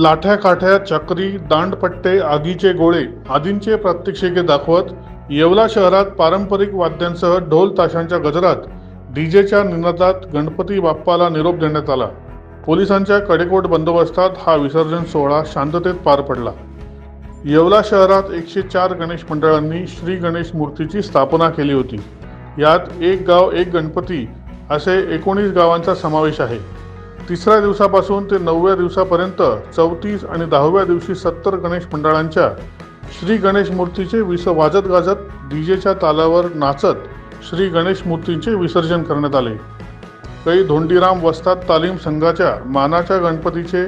लाठ्या काठ्या चक्री दांडपट्टे आगीचे गोळे आदींचे प्रात्यक्षिके दाखवत येवला शहरात पारंपरिक वाद्यांसह ढोल ताशांच्या गजरात डीजेच्या निनादात गणपती बाप्पाला निरोप देण्यात आला. पोलिसांच्या कडेकोट बंदोबस्तात हा विसर्जन सोहळा शांततेत पार पडला. येवला शहरात एकशे चार गणेश मंडळांनी श्री गणेश मूर्तीची स्थापना केली होती. यात एक गाव एक गणपती असे एकोणीस गावांचा समावेश आहे. तिसऱ्या दिवसापासून ते नवव्या दिवसापर्यंत चौतीस आणि दहाव्या दिवशी सत्तर गणेश मंडळांच्या श्री गणेश मूर्तीचे विस वाजत गाजत डीजेच्या तालावर नाचत श्री गणेश मूर्तींचे विसर्जन करण्यात आले. कै धोंडीराम वस्ताद तालीम संघाच्या मानाच्या गणपतीचे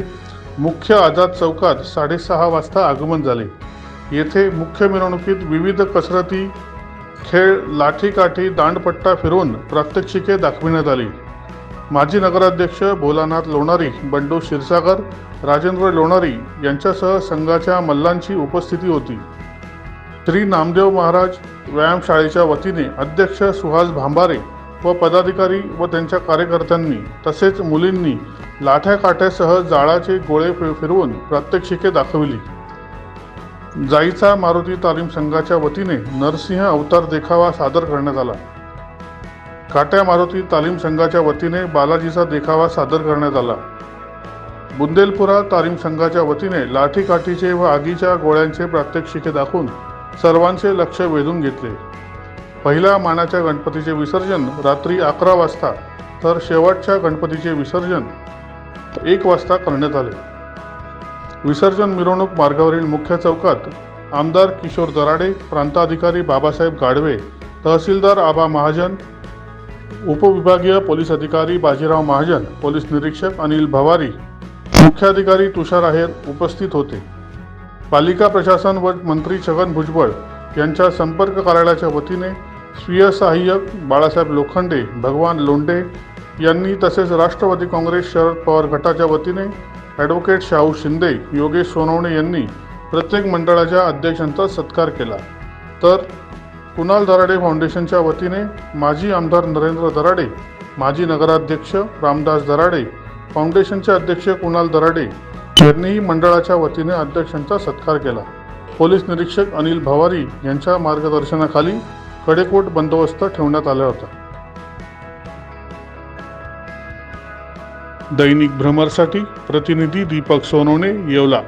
मुख्य आझाद चौकात साडेसहा वाजता आगमन झाले. येथे मुख्य मिरवणुकीत विविध कसरती खेळ लाठीकाठी दांडपट्टा फिरवून प्रात्यक्षिके दाखविण्यात आली. माजी नगराध्यक्ष भोलानाथ लोणारी बंडू क्षीरसागर राजेंद्र लोणारी यांच्यासह संघाच्या मल्लांची उपस्थिती होती. श्री नामदेव महाराज व्यायामशाळेच्या वतीने अध्यक्ष सुहास भांबारे व पदाधिकारी व त्यांच्या कार्यकर्त्यांनी तसेच मुलींनी लाठ्या काठ्यासह जाळाचे गोळे फिरवून प्रात्यक्षिके दाखविली. जाईचा मारुती तालीम संघाच्या वतीने नरसिंह अवतार देखावा सादर करण्यात आला. काट्या मारुती तालीम संघाच्या वतीने बालाजीचा देखावा सादर करण्यात आला. बुंदेलपुरा तालीम संघाच्या वतीने लाठीकाठीचे व आगीच्या गोळ्यांचे प्रात्यक्षिके दाखवून सर्वांचे लक्ष वेधून घेतले. पहिल्या मानाच्या गणपतीचे विसर्जन रात्री अकरा वाजता तर शेवटच्या गणपतीचे विसर्जन एक वाजता करण्यात आले. विसर्जन मिरवणूक मार्गावरील मुख्य चौकात आमदार किशोर दराडे प्रांताधिकारी बाबासाहेब गाडवे तहसीलदार आबा महाजन उपविभागीय पोलीस अधिकारी बाजीराव महाजन पोलीस निरीक्षक अनिल भवारी मुख्याधिकारी तुषार आहेर उपस्थित होते. पालिका प्रशासन व मंत्री छगन भुजबळ यांच्या संपर्क कार्यालयाच्या वतीने स्वीय सहाय्यक बाळासाहेब लोखंडे भगवान लोंढे यांनी तसेच राष्ट्रवादी काँग्रेस शरद पवार गटाच्या वतीने ॲडव्होकेट शाहू शिंदे योगेश सोनवणे यांनी प्रत्येक मंडळाच्या अध्यक्षांचा सत्कार केला. तर कुणाल दराडे फाउंडेशनच्या वतीने माजी आमदार नरेंद्र दराडे माजी नगराध्यक्ष रामदास दराडे फाउंडेशनचे अध्यक्ष कुणाल दराडे यांनीही मंडळाच्या वतीने अध्यक्षांचा सत्कार केला. पोलीस निरीक्षक अनिल भवारी यांच्या मार्गदर्शनाखाली कडेकोट बंदोबस्त ठेवण्यात आला होता. दैनिक भ्रमरसाठी प्रतिनिधी दीपक सोनवणे येवला.